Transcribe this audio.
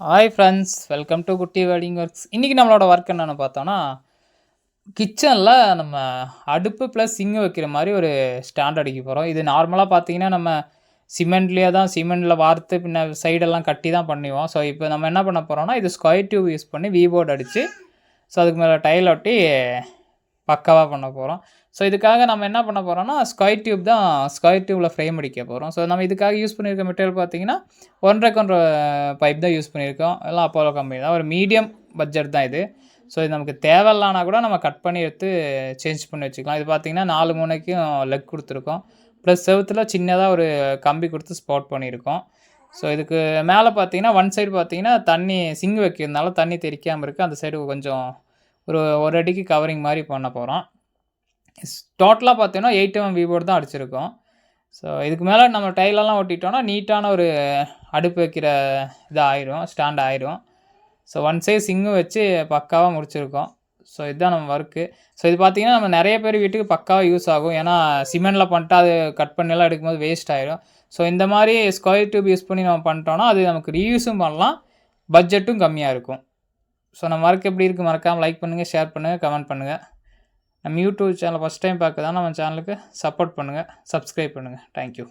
Hi friends welcome to Kutti welding works இன்றைக்கி நம்மளோட work என்னென்னு பார்த்தோன்னா கிச்சனில் நம்ம அடுப்பு ப்ளஸ் சிங்கு வைக்கிற மாதிரி ஒரு ஸ்டாண்ட் அடிக்க போகிறோம் இது நார்மலாக பார்த்தீங்கன்னா நம்ம சிமெண்ட்லேயே தான் சிமெண்டில் வார்த்து பின்ன சைடெல்லாம் கட்டி தான் பண்ணுவோம். ஸோ இப்போ நம்ம என்ன பண்ண போகிறோம்னா இது ஸ்கொயர் டியூப் யூஸ் பண்ணி வீபோர்டு அடித்து ஸோ அதுக்கு மேலே டைல் ஒட்டி பக்காவாக பண்ண போகிறோம் ஸோ இதுக்காக நம்ம என்ன பண்ண போகிறோம்னா ஸ்கொயர் டியூப் தான் ஸ்கொயர் டியூப்பில் ஃப்ரேம் அடிக்க போகிறோம் ஸோ நம்ம இதுக்காக யூஸ் பண்ணியிருக்க மெட்டீரியல் பார்த்தீங்கன்னா ஒன்றரைக்கு கொன்ற பைப் தான் யூஸ் பண்ணியிருக்கோம் எல்லாம் அப்போலோ கம்பெனி தான். ஒரு மீடியம் பட்ஜெட் தான் இது. ஸோ இது நமக்கு தேவையில்லானா கூட நம்ம கட் பண்ணி எடுத்து சேஞ்ச் பண்ணி வச்சுக்கலாம். இது பார்த்தீங்கன்னா நாலு மூணைக்கும் லெக் கொடுத்துருக்கோம். ப்ளஸ் செவுத்தில் சின்னதாக ஒரு கம்பி கொடுத்து ஸ்பாட் பண்ணியிருக்கோம் ஸோ இதுக்கு மேலே பார்த்தீங்கன்னா ஒன் சைடு பார்த்தீங்கன்னா தண்ணி சிங்கு வைக்கிறதுனால தண்ணி தெரிக்காமல் இருக்குது அந்த சைடு கொஞ்சம் ஒரு ஒரு அடிக்கு கவரிங் மாதிரி பண்ண போகிறோம் டோட்டலாக பார்த்தீங்கன்னா எயிட் எம் வீபோர்டு தான் அடிச்சிருக்கோம். ஸோ இதுக்கு மேலே நம்ம டைலெல்லாம் ஒட்டிட்டோம்னா நீட்டான ஒரு அடுப்பு வைக்கிற இது ஆயிரும் ஸ்டாண்ட் ஆயிரும். ஸோ ஒன் சைஸ் சிங்கும் வச்சு பக்காவாக முடிச்சிருக்கோம். ஸோ இதுதான் நம்ம ஒர்க்கு ஸோ இது பார்த்திங்கன்னா நம்ம நிறைய பேர் வீட்டுக்கு பக்காவாக யூஸ் ஆகும். ஏன்னா சிமெண்டில் பண்ணிட்டு அது கட் பண்ணிலாம் எடுக்கும்போது வேஸ்ட் ஆயிரும். ஸோ இந்த மாதிரி ஸ்கொயர் டியூப் யூஸ் பண்ணி நம்ம பண்ணிட்டோம்னா அது நமக்கு ரீயூஸும் பண்ணலாம். பட்ஜெட்டும் கம்மியாக இருக்கும். ஸோ நம்ம ஒர்க் எப்படி இருக்குது மறக்காமல் லைக் பண்ணுங்கள் ஷேர் பண்ணுங்கள் கமெண்ட் பண்ணுங்கள் நம்ம யூடியூப் சேனல் ஃபஸ்ட் டைம் பார்க்க தான் நம்ம சேனலுக்கு சப்போர்ட் பண்ணுங்கள் சப்ஸ்கிரைப் பண்ணுங்கள் தேங்க்யூ